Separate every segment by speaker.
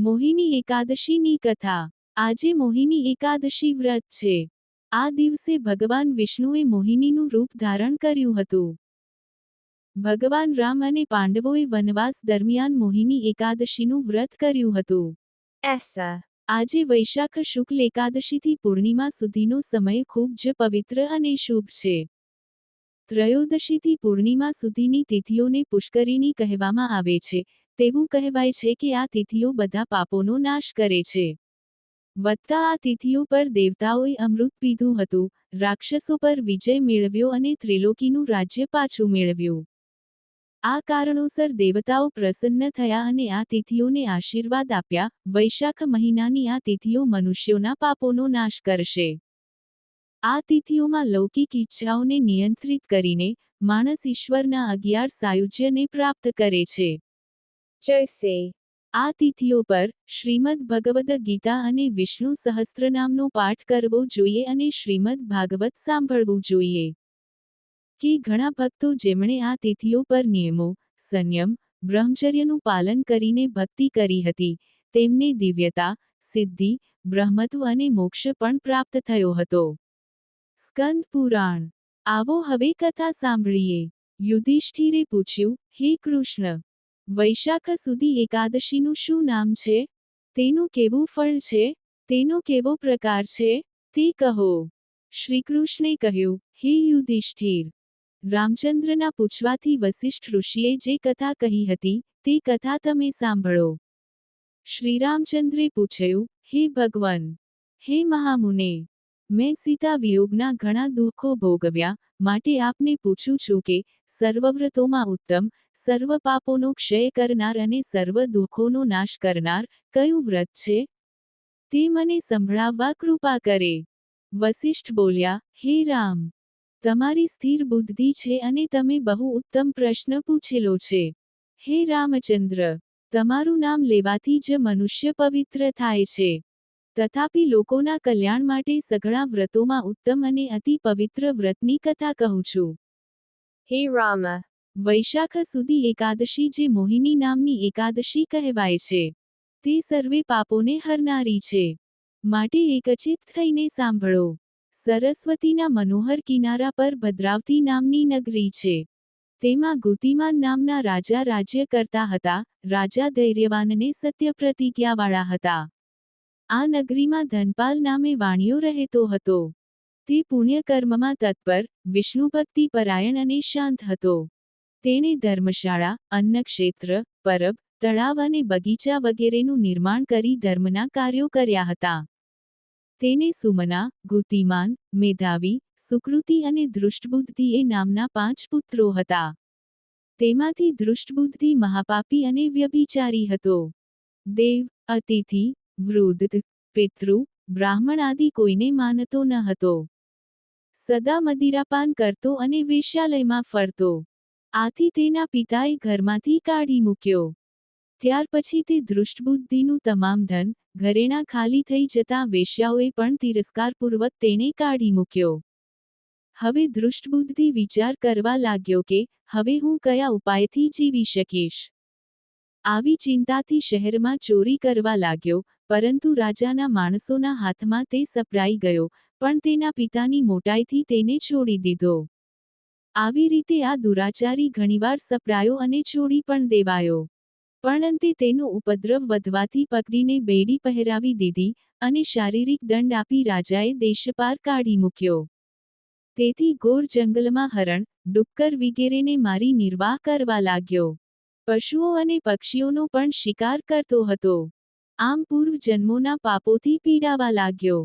Speaker 1: મોહિની એકાદશીની કથા. આજે મોહિની એકાદશી વ્રત છે. આ દિવસે ભગવાન વિષ્ણુએ મોહિનીનું રૂપ ધારણ કર્યું હતું. ભગવાન રામ અને પાંડવોએ વનવાસ દરમિયાન મોહિની એકાદશીનું વ્રત કર્યું હતું.
Speaker 2: Essa,
Speaker 1: આજે વૈશાખ શુક્લ એકાદશીથી પૂર્ણિમા સુધીનો સમય ખૂબ જ પવિત્ર અને શુભ છે. ત્રયોદશીથી પૂર્ણિમા સુધીની તિથિઓને પુષ્કરિણી કહેવામાં આવે છે. તેવું કહેવાય છે કે આ તિથિઓ બધા પાપોનો નાશ કરે છે. વત્તા આ તિથિઓ પર દેવતાઓએ અમૃત પીધું હતું, રાક્ષસો પર વિજય મેળવ્યો અને ત્રિલોકીનું રાજ્ય પાછું મેળવ્યું. આ કારણોસર દેવતાઓ પ્રસન્ન થયા અને આ તિથિઓને આશીર્વાદ આપ્યા, વૈશાખ મહિનાની આ તિથિઓ મનુષ્યોના પાપોનો નાશ કરશે. આ તિથિઓમાં લૌકિક ઈચ્છાઓને નિયંત્રિત કરીને, માણસ ઈશ્વરના અગિયાર સાયુજ્યને પ્રાપ્ત કરે છે.
Speaker 2: Josie,
Speaker 1: આ તિથિઓ પર શ્રીમદ ભગવદ ગીતા અને વિષ્ણુ સહસ્ત્રનામનો પાઠ કરવો જોઈએ અને શ્રીમદ ભાગવત સાંભળવું જોઈએ. કે ઘણા ભક્તો જેમણે આ તિથિઓ પર નિયમો સંયમ બ્રહ્મચર્યનું પાલન કરીને ભક્તિ કરી હતી તેમને દિવ્યતા સિદ્ધિ બ્રહ્મત્વ અને મોક્ષ પણ પ્રાપ્ત થયો હતો. સ્કંદ પુરાણ. આવો હવે કથા સાંભળીએ. યુધિષ્ઠિરે પૂછ્યું હે કૃષ્ણ વૈશાખ સુધી એકાદશીનું શું નામ છે? તેનું કેવું ફળ છે? તેનો કેવો પ્રકાર છે? તે કહો. શ્રીકૃષ્ણે કહ્યું, હે યુધિષ્ઠિર! રામચંદ્રના પૂછવાથી વસિષ્ઠ ઋષિએ જે કથા કહી હતી, તે કથા તમે સાંભળો. શ્રીરામચંદ્રે પૂછ્યું, હે ભગવાન! હે મહામુને! મેં સીતા વિયોગના ઘણા દુઃખો ભોગવ્યા, માટે આપને પૂછું છું કે, સર્વવ્રતોમાં ઉત્તમ સર્વ પાપોનો ક્ષય કરનાર અને સર્વ દુઃખોનો નાશ કરનાર કયું વ્રત છે? તે મને સંભળાવવા કૃપા કરે. વસિષ્ઠ બોલ્યા હે રામ તમારી સ્થિર બુદ્ધિ છે અને તમે બહુ ઉત્તમ પ્રશ્ન પૂછેલો છે. હે રામચંદ્ર તમારું નામ લેવાથી જ મનુષ્ય પવિત્ર થાય છે. તથાપિ લોકોના કલ્યાણ માટે સઘળા વ્રતોમાં ઉત્તમ અને અતિ પવિત્ર વ્રતની કથા કહું છું.
Speaker 2: હે Rama,
Speaker 1: વૈશાખ સુધી એકાદશી જે મોહિની નામની એકાદશી કહેવાય છે, તે સર્વે પાપોને હરનારી છે. માટે એકચિત થઈને સાંભળો. સરસ્વતીના મનોહર કિનારા પર ભદ્રાવતી નામની નગરી છે. તેમાં ગુતિમાન નામના રાજા રાજ્ય કરતા હતા, રાજા ધૈર્યવાનને સત્ય પ્રતિજ્ઞાવાળા હતા. આ નગરીમાં ધનપાલ નામે વાણિયો રહેતો હતો. તે પુણ્યકર્મમાં તત્પર, વિષ્ણુભક્તિ પરાયણ અને શાંત હતો. તેણે ધર્મશાળા, અન્નક્ષેત્ર, પરબ, તળાવ અને બગીચા વગેરેનું નિર્માણ કરી ધર્મના કાર્યો કર્યા હતા. તેને સુમના ગુતિમાન મેધાવી, સુકૃતિ અને દૃષ્ટબુદ્ધિ એ નામના પાંચ પુત્રો હતા. તેમાંથી દૃષ્ટબુદ્ધિ મહાપાપી અને વ્યભિચારી હતો. દેવ, અતિથિ, વૃદ્ધ, પિતૃ, બ્રાહ્મણ આદિ કોઈને માનતો ન હતો. સદા મદિરાપાન કરતો અને વેશ્યાલયમાં ફરતો. આથી તેના પિતાએ ઘરમાંથી કાઢી મૂક્યો. ત્યાર પછી તે દૃષ્ટબુદ્ધિનું તમામ ધન ઘરેણા ખાલી થઈ જતા વેશ્યાઓએ પણ તિરસ્કારપૂર્વક તેણે કાઢી મૂક્યો. હવે દૃષ્ટબુદ્ધિ વિચાર કરવા લાગ્યો કે, હવે હું કયા ઉપાયથી જીવી શકીશ? આવી ચિંતાથી શહેરમાં ચોરી કરવા લાગ્યો, પરંતુ રાજાના માણસોના હાથમાં તે સપરાઈ ગયો, પણ તેના પિતાની મોટાઈથી તેને છોડી દીધો. આવી રીતે આ દુરાચારી ઘણીવાર સપડાયો અને છોડી પણ દેવાયો. પણ અંતે તેનો ઉપદ્રવ વધવાથી પકડીને બેડી પહેરાવી દીધી અને શારીરિક દંડ આપી રાજાએ દેશપાર કાઢી મૂક્યો. તેથી ગોર જંગલમાં હરણ, ડુક્કર વગેરેને મારી નિર્વાહ કરવા લાગ્યો. પશુઓ અને પક્ષીઓનો પણ શિકાર કરતો હતો. આમ પૂર્વ જન્મોના પાપોથી પીડાવા લાગ્યો.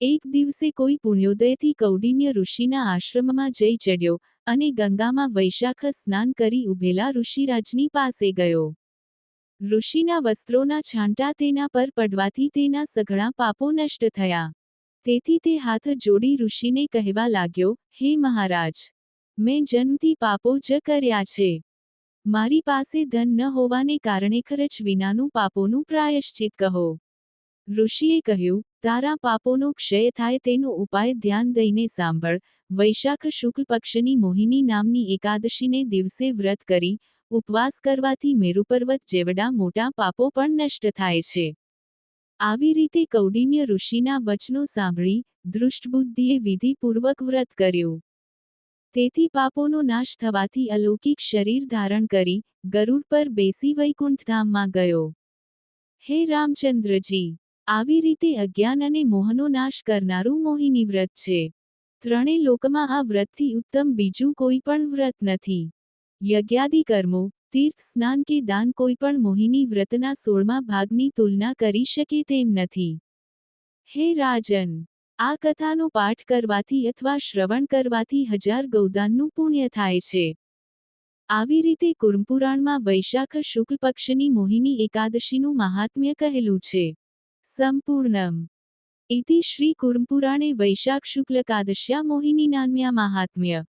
Speaker 1: એક દિવસે કોઈ પુણ્યોદયથી કૌડિન્ય ઋષિના આશ્રમમાં જઈ ચડ્યો અને ગંગામાં વૈશાખ સ્નાન કરી ઉભેલા ઋષિરાજની પાસે ગયો. ઋષિના વસ્ત્રોના છાંટા તેના પર પડવાથી તેના સઘળા પાપો નષ્ટ થયા. તેથી તે હાથ જોડી ઋષિને કહેવા લાગ્યો, હે મહારાજ, મેં જન્મથી પાપો જ કર્યા છે. મારી પાસે ધન ન હોવાને કારણે ખર્ચ વિનાનું પાપોનું પ્રાયશ્ચિત કહો. ઋષિએ કહ્યું, તારા પાપોનો ક્ષય થાય તેનો ઉપાય ધ્યાન દઈને સાંભળ. વૈશાખ શુક્લ પક્ષની મોહિની નામની એકાદશીને દિવસે વ્રત કરી, ઉપવાસ કરવાથી મેરુપર્વત જેવડા મોટા પાપો પણ નષ્ટ થાય છે. આવી રીતે કૌડિન્ય ઋષિના વચનો સાંભળી દૃષ્ટબુદ્ધિએ વિધિપૂર્વક વ્રત કર્યું. તેથી પાપોનો નાશ થવાથી અલૌકિક શરીર ધારણ કરી, ગરુડ પર બેસી વૈકુંઠધામમાં ગયો. હે રામચંદ્રજી! આવી રીતે અજ્ઞાન અને મોહનો નાશ કરનારું મોહિની વ્રત છે. ત્રણે લોકમાં આ વ્રતથી ઉત્તમ બીજું કોઈ પણ વ્રત નથી. યજ્ઞાદિ કર્મો, તીર્થ, સ્નાન કે દાન કોઈ પણ મોહિની વ્રતના સોળમા ભાગની તુલના કરી શકે તેમ નથી. હે રાજન! આ કથાનો પાઠ કરવાથી અથવા શ્રવણ કરવાથી હજાર ગૌદાનનું પુણ્ય થાય છે. આવી રીતે કુર્મપુરાણમાં વૈશાખ શુક્લ પક્ષની મોહિની એકાદશીનું મહાત્મ્ય કહેલું છે. સંપૂર્ણમ. ઇતિ શ્રી કુર્મપુરાણે વૈશાખ શુક્લકાદશ્યા મોહિની નામ્યા મહાત્મ્ય.